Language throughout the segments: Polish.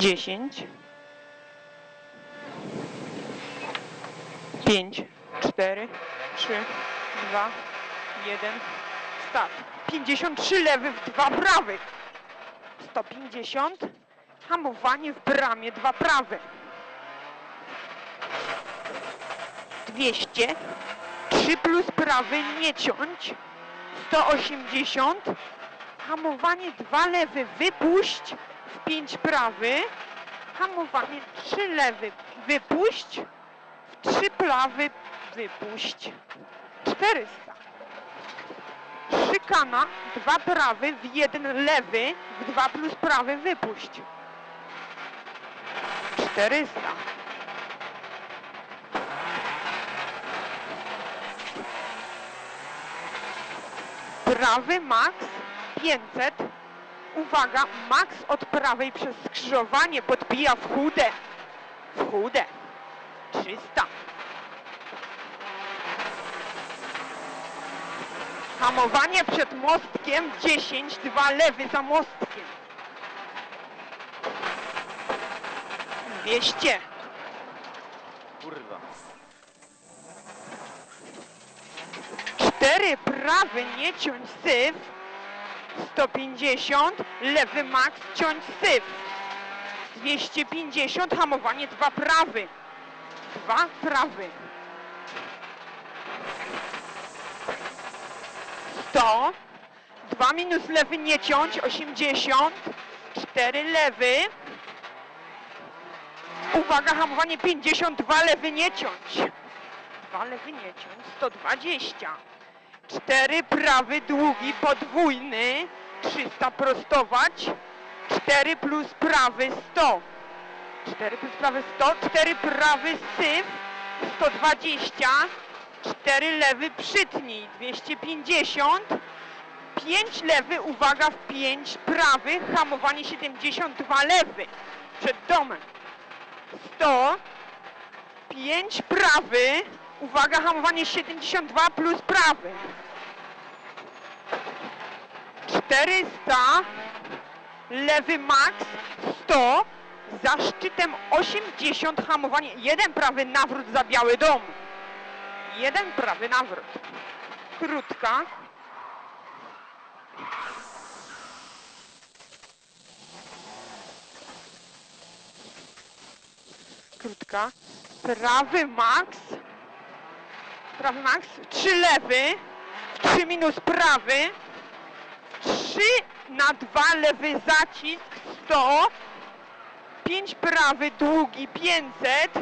10 5 4 3 2 1 start. 53 lewy w dwa prawych 150 hamowanie w bramie dwa prawe. 200 3 plus prawy nie ciąć 180 hamowanie dwa lewy wypuść w 5 prawy hamowanie 3 lewy wypuść w 3 prawy wypuść. 400 szykana dwa prawy w jeden lewy w 2 plus prawy wypuść. 400 prawy max 500 uwaga max od prawej przez skrzyżowanie podbija w chude w chude 300 hamowanie przed mostkiem 10 2 lewy za mostkiem. 200 Kurwa. Cztery prawy nie ciąć syf. 150. Lewy max ciąć syf. 250. Hamowanie dwa prawy. Dwa prawy. 100. Dwa minus lewy nie ciąć. 80. Cztery lewy. Uwaga, hamowanie 52. Lewy nie ciąć. Dwa lewy nie ciąć. 120. Cztery prawy długi podwójny. 300 prostować. 4 plus prawy 100 4 plus prawy 100 4 prawy syf. 120 4 lewy przytnij. 250 5 lewy uwaga w 5 prawy. hamowanie 72 lewy. przed domem. 100 5 prawy uwaga hamowanie 72 plus prawy. 400 lewy max 100 za szczytem 80 hamowanie jeden prawy nawrót za biały dom. Jeden prawy nawrót. Krótka. Krótka. Prawy max prawy max 3 lewy 3 minus prawy 3 na 2 lewy zacisk 100 5 prawy długi 500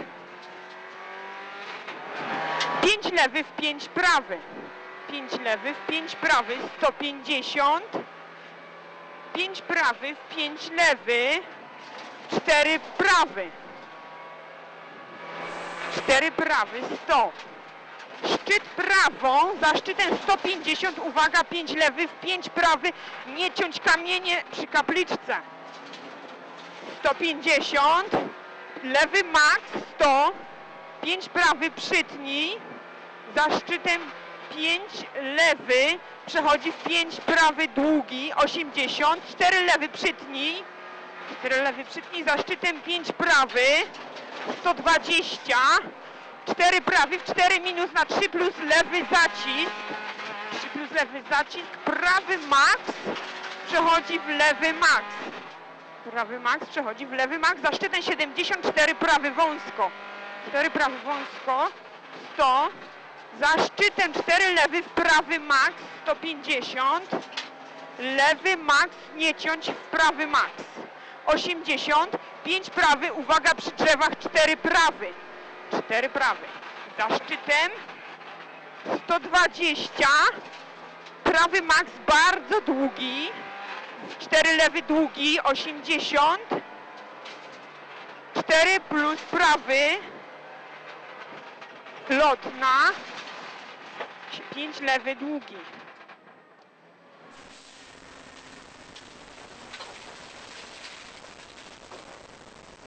5 lewy w 5 prawy 5 lewy w 5 prawy 150 5 prawy w 5 lewy 4 prawy 4 prawy 100 Szczyt prawą, za szczytem 150, uwaga, 5 lewy, w 5 prawy, nie ciąć kamienie przy kapliczce. 150, lewy max 100, 5 prawy przytnij, za szczytem 5 lewy, przechodzi w 5 prawy długi, 80, 4 lewy przytnij, 4 lewy przytnij, za szczytem 5 prawy, 120, 4 prawy w 4 minus na 3 plus lewy zacisk. 3 plus lewy zacisk. Prawy max przechodzi w lewy max. Prawy max przechodzi w lewy max. Za szczytem 74 prawy wąsko. 4 prawy wąsko. 100. Za szczytem 4 lewy w prawy max. 150. Lewy max nie ciąć w prawy max. 80. 5 prawy. Uwaga przy drzewach 4 prawy. 4 prawy. Za szczytem 120. Prawy max bardzo długi. 4 lewy długi 80. 4 plus prawy. Lotna. 5 lewy długi.